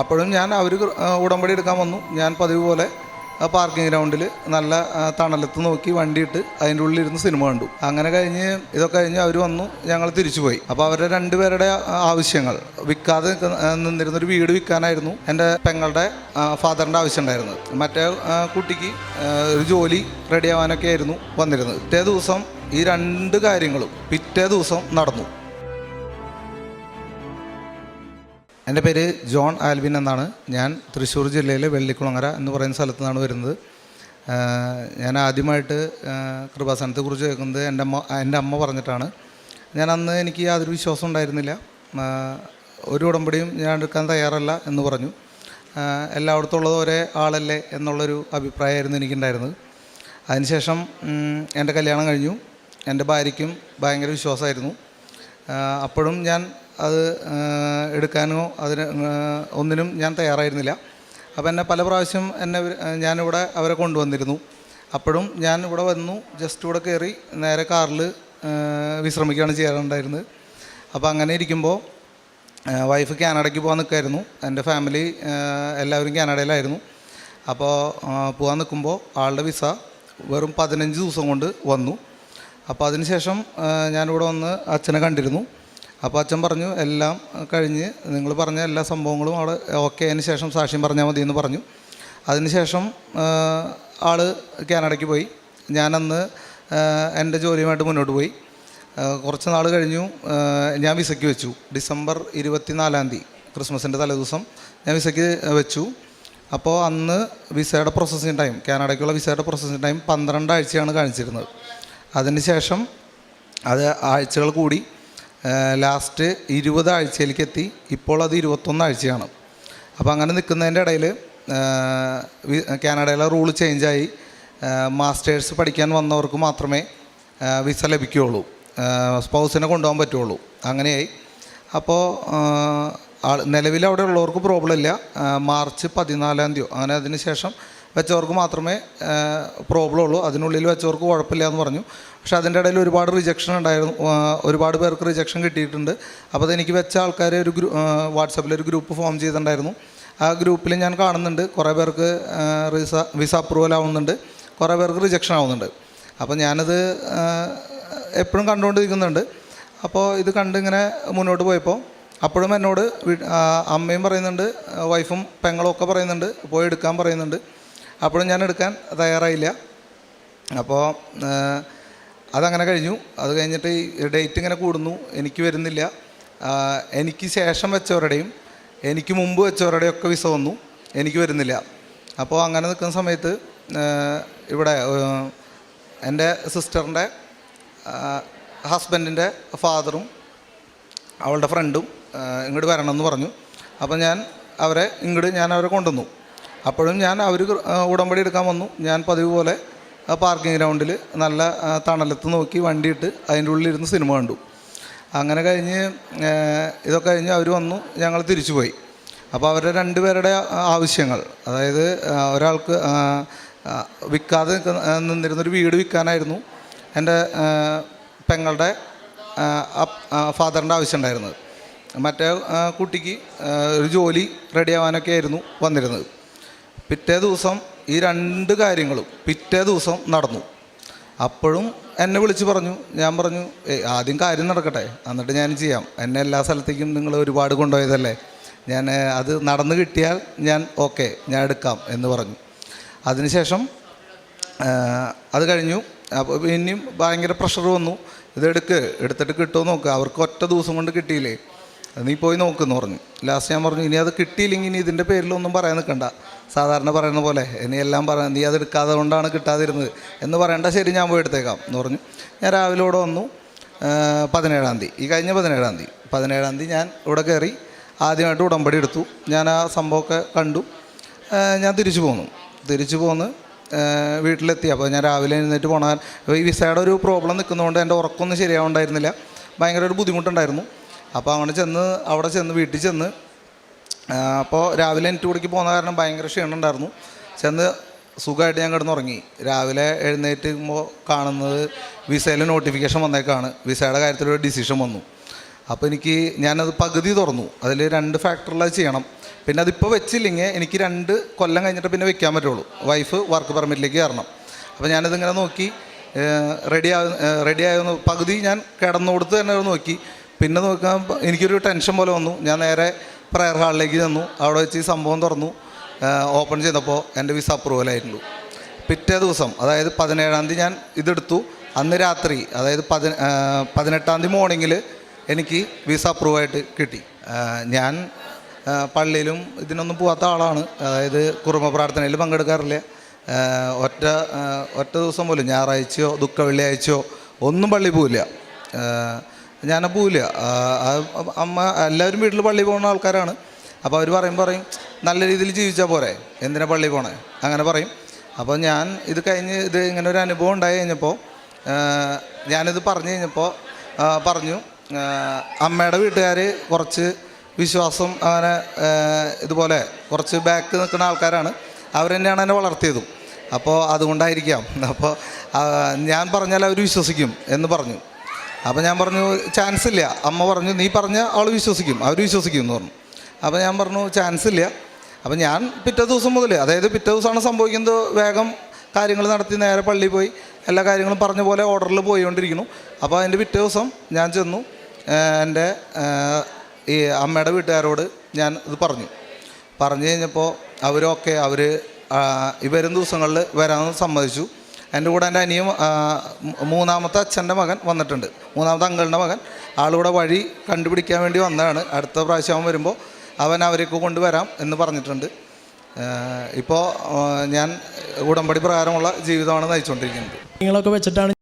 അപ്പോഴും ഞാൻ അവർ ഉടമ്പടി എടുക്കാൻ വന്നു. ഞാൻ പതിവ് പോലെ പാർക്കിംഗ് ഗ്രൗണ്ടിൽ നല്ല തണലത്ത് നോക്കി വണ്ടിയിട്ട് അതിന്റെ ഉള്ളിൽ ഇരുന്ന് സിനിമ കണ്ടു. അങ്ങനെ കഴിഞ്ഞ് ഇതൊക്കെ കഴിഞ്ഞ് അവർ വന്നു. ഞങ്ങൾ തിരിച്ചുപോയി അപ്പോൾ അവരുടെ രണ്ടുപേരുടെ ആവശ്യങ്ങൾ. വിൽക്കാതെ നിന്നിരുന്നൊരു വീട് വിൽക്കാനായിരുന്നു എന്റെ പെങ്ങളുടെ ഫാദറിന്റെ ആവശ്യം ഉണ്ടായിരുന്നത് മറ്റേ കുട്ടിക്ക് ഒരു ജോലി റെഡിയാവാനൊക്കെ ആയിരുന്നു വന്നിരുന്നത്. പിറ്റേ ദിവസം ഈ രണ്ട് കാര്യങ്ങളും പിറ്റേ ദിവസം നടന്നു. എന്റെ പേര് ജോൺ ആൽവിൻ എന്നാണ്. ഞാൻ തൃശ്ശൂർ ജില്ലയിലെ വെള്ളിക്കുളങ്ങര എന്ന് പറയുന്ന സ്ഥലത്ത് നിന്നാണ് വരുന്നത് ഞാൻ ആദ്യമായിട്ട് കൃപാസനത്തെക്കുറിച്ച് കേൾക്കുന്നത് എന്റെ അമ്മ എന്റെ അമ്മ പറഞ്ഞിട്ടാണ്. ഞാൻ അന്ന് എനിക്ക് യാതൊരു വിശ്വാസം ഉണ്ടായിരുന്നില്ല. ഒരു ഉടമ്പടിയും ഞാൻ എടുക്കാൻ തയ്യാറല്ല എന്ന് പറഞ്ഞു. എല്ലായിടത്തും ഉള്ളത് ഒരേ ആളല്ലേ എന്നുള്ളൊരു അഭിപ്രായമായിരുന്നു എനിക്കുണ്ടായിരുന്നത്. അതിനുശേഷം എന്റെ കല്യാണം കഴിഞ്ഞു. എന്റെ ഭാര്യയ്ക്കും ഭയങ്കര വിശ്വാസമായിരുന്നു. അപ്പോഴും ഞാൻ അത് എടുക്കാനോ അതിന് ഒന്നിനും ഞാൻ തയ്യാറായിരുന്നില്ല. അപ്പോൾ എന്നെ പല പ്രാവശ്യം എന്നെ ഞാനിവിടെ അവരെ കൊണ്ടുവന്നിരുന്നു. അപ്പോഴും ഞാൻ ഇവിടെ വന്നു ജസ്റ്റ് ഇവിടെ കയറി നേരെ കാറിൽ വിശ്രമിക്കുകയാണ് ചെയ്യാറുണ്ടായിരുന്നത്. അപ്പോൾ അങ്ങനെ ഇരിക്കുമ്പോൾ വൈഫ് കാനഡയ്ക്ക് പോകാൻ നിൽക്കായിരുന്നു എന്റെ ഫാമിലി എല്ലാവരും കാനഡയിലായിരുന്നു. അപ്പോൾ പോകാൻ നിൽക്കുമ്പോൾ ആളുടെ വിസ വെറും പതിനഞ്ച് ദിവസം കൊണ്ട് വന്നു. അപ്പോൾ അതിനുശേഷം ഞാനിവിടെ വന്ന് അച്ഛനെ കണ്ടിരുന്നു. അപ്പോൾ അച്ഛൻ പറഞ്ഞു എല്ലാം കഴിഞ്ഞ് നിങ്ങൾ പറഞ്ഞ എല്ലാ സംഭവങ്ങളും അവിടെ ഓക്കെ അതിന് ശേഷം സാക്ഷ്യം പറഞ്ഞാൽ മതി എന്ന് പറഞ്ഞു. അതിനുശേഷം ആൾ കാനഡയ്ക്ക് പോയി. ഞാനന്ന് എന്റെ ജോലിയുമായിട്ട് മുന്നോട്ട് പോയി. കുറച്ച് നാൾ കഴിഞ്ഞു ഞാൻ വിസയ്ക്ക് വെച്ചു. ഡിസംബർ ഇരുപത്തിനാലാം തീയതി ക്രിസ്മസിന്റെ തലേദിവസം ഞാൻ വിസയ്ക്ക് വെച്ചു. അപ്പോൾ അന്ന് വിസയുടെ പ്രോസസ്സിങ് ടൈം കാനഡയ്ക്കുള്ള വിസയുടെ പ്രോസസ്സിങ് ടൈം പന്ത്രണ്ട് ആഴ്ചയാണ് കാണിച്ചിരുന്നത്. അതിന് ശേഷം അത് ആഴ്ചകൾ കൂടി ലാസ്റ്റ് ഇരുപത് ആഴ്ചയിലേക്ക് എത്തി. ഇപ്പോൾ അത് ഇരുപത്തൊന്ന് ആഴ്ചയാണ്. അപ്പോൾ അങ്ങനെ നിൽക്കുന്നതിന്റെ ഇടയിൽ കാനഡയിലെ റൂൾ ചേഞ്ചായി. മാസ്റ്റേഴ്സ് പഠിക്കാൻ വന്നവർക്ക് മാത്രമേ വിസ ലഭിക്കുകയുള്ളൂ. സ്പൗസിനെ കൊണ്ടുപോകാൻ പറ്റുള്ളൂ അങ്ങനെയായി. അപ്പോൾ നിലവിൽ അവിടെ ഉള്ളവർക്ക് പ്രോബ്ലം ഇല്ല. മാർച്ച് പതിനാലാം തീയതി അങ്ങനെ അതിന് ശേഷം വെച്ചവർക്ക് മാത്രമേ പ്രോബ്ലം ഉള്ളൂ അതിനുള്ളിൽ വെച്ചവർക്ക് കുഴപ്പമില്ല എന്ന് പറഞ്ഞു. പക്ഷേ അതിന്റെ ഇടയിൽ ഒരുപാട് റിജക്ഷൻ ഉണ്ടായിരുന്നു. ഒരുപാട് പേർക്ക് റിജക്ഷൻ കിട്ടിയിട്ടുണ്ട്. അപ്പോൾ അതെനിക്ക് വെച്ച ആൾക്കാരെ ഒരു ഗ്രൂ വാട്സപ്പിൽ ഒരു ഗ്രൂപ്പ് ഫോം ചെയ്തിട്ടുണ്ടായിരുന്നു. ആ ഗ്രൂപ്പിൽ ഞാൻ കാണുന്നുണ്ട്. കുറേ പേർക്ക് വിസ വിസ അപ്രൂവൽ ആവുന്നുണ്ട്. കുറേ പേർക്ക് റിജക്ഷൻ ആവുന്നുണ്ട്. അപ്പോൾ ഞാനത് എപ്പോഴും കണ്ടുകൊണ്ടിരിക്കുന്നുണ്ട്. അപ്പോൾ ഇത് കണ്ടിങ്ങനെ മുന്നോട്ട് പോയപ്പോൾ അപ്പോഴും എന്നോട് അമ്മയും പറയുന്നുണ്ട് വൈഫും പെങ്ങളും ഒക്കെ പറയുന്നുണ്ട് പോയി എടുക്കാൻ പറയുന്നുണ്ട്. അപ്പോഴും ഞാൻ എടുക്കാൻ തയ്യാറായില്ല. അപ്പോൾ അതങ്ങനെ കഴിഞ്ഞു. അത് കഴിഞ്ഞിട്ട് ഈ ഡേറ്റ് ഇങ്ങനെ കൂടുന്നു. എനിക്ക് വരുന്നില്ല. എനിക്ക് ശേഷം വെച്ചവരുടെയും എനിക്ക് മുമ്പ് വെച്ചവരുടെയും ഒക്കെ വിസ വന്നു. എനിക്ക് വരുന്നില്ല. അപ്പോൾ അങ്ങനെ നിൽക്കുന്ന സമയത്ത് ഇവിടെ എന്റെ സിസ്റ്ററിന്റെ ഹസ്ബൻഡിന്റെ ഫാദറും അവളുടെ ഫ്രണ്ടും ഇങ്ങോട്ട് വരണം എന്ന് പറഞ്ഞു. അപ്പോൾ ഞാൻ അവരെ ഇങ്ങോട്ട് ഞാൻ അവരെ കൊണ്ടുവന്നു. അപ്പോഴും ഞാൻ അവർ ഉടമ്പടി എടുക്കാൻ വന്നു. ഞാൻ പതിവ് പോലെ പാർക്കിംഗ് ഗ്രൗണ്ടിൽ നല്ല തണലത്ത് നോക്കി വണ്ടിയിട്ട് അതിന്റെ ഉള്ളിലിരുന്ന് സിനിമ കണ്ടു. അങ്ങനെ കഴിഞ്ഞ് ഇതൊക്കെ കഴിഞ്ഞ് അവർ വന്നു ഞങ്ങൾ തിരിച്ചു പോയി. അപ്പോൾ അവരുടെ രണ്ടുപേരുടെ ആവശ്യങ്ങൾ അതായത് ഒരാൾക്ക് വിൽക്കാതെ നിന്നിരുന്നൊരു വീട് വിൽക്കാനായിരുന്നു. എന്റെ പെങ്ങളുടെ ഫാദറിന്റെ ആവശ്യം ഉണ്ടായിരുന്നത് മറ്റേ കുട്ടിക്ക് ഒരു ജോലി റെഡിയാവാനൊക്കെ ആയിരുന്നു വന്നിരുന്നത്. പിറ്റേ ദിവസം ഈ രണ്ട് കാര്യങ്ങളും പിറ്റേ ദിവസം നടന്നു. അപ്പോഴും എന്നെ വിളിച്ച് പറഞ്ഞു. ഞാൻ പറഞ്ഞു "ഏയ് ആദ്യം കാര്യം നടക്കട്ടെ. എന്നിട്ട് ഞാൻ ചെയ്യാം. എന്നെ എല്ലാ സ്ഥലത്തേക്കും നിങ്ങൾ ഒരുപാട് കൊണ്ടുപോയതല്ലേ? ഞാൻ അത് നടന്നു കിട്ടിയാൽ ഞാൻ ഓക്കെ ഞാൻ എടുക്കാം എന്ന് പറഞ്ഞു. അതിനുശേഷം അത് കഴിഞ്ഞു. അപ്പോൾ ഇനിയും ഭയങ്കര പ്രഷർ വന്നു. ഇതെടുക്ക് എടുത്തിട്ട് കിട്ടുമോ നോക്ക്. അവർക്ക് ഒറ്റ ദിവസം കൊണ്ട് കിട്ടിയില്ലേ. നീ പോയി നോക്കുമെന്ന് പറഞ്ഞു. ലാസ്റ്റ് ഞാൻ പറഞ്ഞു ഇനി അത് കിട്ടിയില്ലെങ്കിൽ ഇനി ഇതിന്റെ പേരിലൊന്നും പറയാൻ നിൽക്കണ്ട. സാധാരണ പറയുന്ന പോലെ ഇനി എല്ലാം പറ നീ അത് എടുക്കാതെ കൊണ്ടാണ് കിട്ടാതിരുന്നത്. എന്ന് പറയണ്ട ശരി ഞാൻ പോയി എടുത്തേക്കാം എന്ന് പറഞ്ഞു. ഞാൻ രാവിലെ ഇവിടെ വന്നു. പതിനേഴാം തീയതി ഈ കഴിഞ്ഞ പതിനേഴാം തീയതി. പതിനേഴാം തീയതി ഞാൻ ഇവിടെ കയറി ആദ്യമായിട്ട് ഉടമ്പടി എടുത്തു. ഞാൻ ആ സംഭവമൊക്കെ കണ്ടു. ഞാൻ തിരിച്ചു പോന്നു. തിരിച്ചു പോന്ന് വീട്ടിലെത്തി. അപ്പോൾ ഞാൻ രാവിലെ എഴുന്നേറ്റ് പോണാൻ ഈ വിസയുടെ ഒരു പ്രോബ്ലം നിൽക്കുന്നതുകൊണ്ട് എന്റെ ഉറക്കമൊന്നും ശരിയാവുണ്ടായിരുന്നില്ല. ഭയങ്കര ഒരു ബുദ്ധിമുട്ടുണ്ടായിരുന്നു. അപ്പോൾ അങ്ങനെ ചെന്ന് അവിടെ ചെന്ന് വീട്ടിൽ ചെന്ന് അപ്പോൾ രാവിലെ എനിക്ക് കൂടിക്ക് പോകുന്ന കാരണം ഭയങ്കര ക്ഷീണമുണ്ടായിരുന്നു. ചെന്ന് സുഖമായിട്ട് ഞാൻ കിടന്നുറങ്ങി. രാവിലെ എഴുന്നേറ്റുമ്പോൾ കാണുന്നത് വിസയിലെ നോട്ടിഫിക്കേഷൻ വന്നേക്കാണ്. വിസയുടെ കാര്യത്തിലൊരു ഡിസിഷൻ വന്നു. അപ്പോൾ എനിക്ക് ഞാനത് പകുതി തുറന്നു. അതിൽ രണ്ട് ഫാക്ടറിൽ അത് ചെയ്യണം. പിന്നെ അതിപ്പോൾ വെച്ചില്ലെങ്കിൽ എനിക്ക് രണ്ട് കൊല്ലം കഴിഞ്ഞിട്ട് പിന്നെ വെക്കാൻ പറ്റുള്ളൂ. വൈഫ് വർക്ക് പെർമിറ്റിലേക്ക് കയറണം. അപ്പോൾ ഞാനിതിങ്ങനെ നോക്കി. റെഡി ആ റെഡി ആയെന്ന് പകുതി ഞാൻ കിടന്നു കൊടുത്ത് തന്നെ നോക്കി. പിന്നെ നോക്കാൻ എനിക്കൊരു ടെൻഷൻ പോലെ വന്നു. ഞാൻ നേരെ പ്രയർ ഹാളിലേക്ക് ചെന്നു. അവിടെ വെച്ച് ഈ സംഭവം തുറന്നു. ഓപ്പൺ ചെയ്തപ്പോൾ എന്റെ വിസ അപ്രൂവൽ പിറ്റേ ദിവസം അതായത് പതിനേഴാം തീയതി ഞാൻ ഇതെടുത്തു. അന്ന് രാത്രി അതായത് പതി പതിനെട്ടാം തീയതി മോർണിംഗിൽ എനിക്ക് വിസ അപ്രൂവായിട്ട് കിട്ടി. ഞാൻ പള്ളിയിലും ഇതിനൊന്നും പോവാത്ത ആളാണ്. അതായത് കുറുമ പ്രാർത്ഥനയിൽ പങ്കെടുക്കാറില്ല. ഒറ്റ ഒറ്റ ദിവസം പോലും ഞായറാഴ്ചയോ ദുഃഖ വെള്ളിയാഴ്ചയോ ഒന്നും പള്ളി പോവില്ല. ഞാൻ പോവില്ല അമ്മ എല്ലാവരും വീട്ടിൽ പള്ളി പോകുന്ന ആൾക്കാരാണ്. അപ്പോൾ അവർ പറയും പറയും നല്ല രീതിയിൽ ജീവിച്ചാൽ പോരെ? എന്തിനാ പള്ളി പോണേ? അങ്ങനെ പറയും. അപ്പോൾ ഞാൻ ഇത് കഴിഞ്ഞ് ഇത് ഇങ്ങനെ ഒരു അനുഭവം ഉണ്ടായി കഴിഞ്ഞപ്പോൾ ഞാനിത് പറഞ്ഞു കഴിഞ്ഞപ്പോൾ പറഞ്ഞു അമ്മയുടെ വീട്ടുകാർ കുറച്ച് വിശ്വാസം അങ്ങനെ ഇതുപോലെ കുറച്ച് ബാക്ക് നിൽക്കുന്ന ആൾക്കാരാണ്. അവർ തന്നെയാണ് എന്നെ വളർത്തിയതും. അപ്പോൾ അതുകൊണ്ടായിരിക്കാം. അപ്പോൾ ഞാൻ പറഞ്ഞാൽ അവർ വിശ്വസിക്കും എന്ന് പറഞ്ഞു. അപ്പോൾ ഞാൻ പറഞ്ഞു ചാൻസ് ഇല്ല. അമ്മ പറഞ്ഞു നീ പറഞ്ഞ ആൾ വിശ്വസിക്കും അവർ വിശ്വസിക്കും എന്ന് പറഞ്ഞു. അപ്പോൾ ഞാൻ പറഞ്ഞു ചാൻസ് ഇല്ല. അപ്പോൾ ഞാൻ പിറ്റേ ദിവസം മുതൽ അതായത് പിറ്റേ ദിവസമാണ് സംഭവിക്കുന്നത് വേഗം കാര്യങ്ങൾ നടത്തി നേരെ പള്ളിയിൽ പോയി എല്ലാ കാര്യങ്ങളും പറഞ്ഞ പോലെ ഓർഡറിൽ പോയിക്കൊണ്ടിരിക്കുന്നു. അപ്പോൾ അതിന്റെ പിറ്റേ ദിവസം ഞാൻ ചെന്നു എന്റെ ഈ അമ്മയുടെ വീട്ടുകാരോട് ഞാൻ ഇത് പറഞ്ഞു. പറഞ്ഞു കഴിഞ്ഞപ്പോൾ അവരൊക്കെ അവർ ഈ വരും ദിവസങ്ങളിൽ വരാമെന്ന് സമ്മതിച്ചു. എന്റെ കൂടെ എന്റെ അനിയും മൂന്നാമത്തെ അച്ഛന്റെ മകൻ വന്നിട്ടുണ്ട്. മൂന്നാമത്തെ അങ്കളുടെ മകൻ. ആളുകൂടെ വഴി കണ്ടുപിടിക്കാൻ വേണ്ടി വന്നതാണ്. അടുത്ത പ്രാവശ്യം അവൻ വരുമ്പോൾ അവൻ അവരേക്ക് കൊണ്ടുവരാം എന്ന് പറഞ്ഞിട്ടുണ്ട്. ഇപ്പോൾ ഞാൻ ഉടമ്പടി പ്രകാരമുള്ള ജീവിതമാണ് നയിച്ചുകൊണ്ടിരിക്കുന്നത്. നിങ്ങളൊക്കെ വെച്ചിട്ടാണ്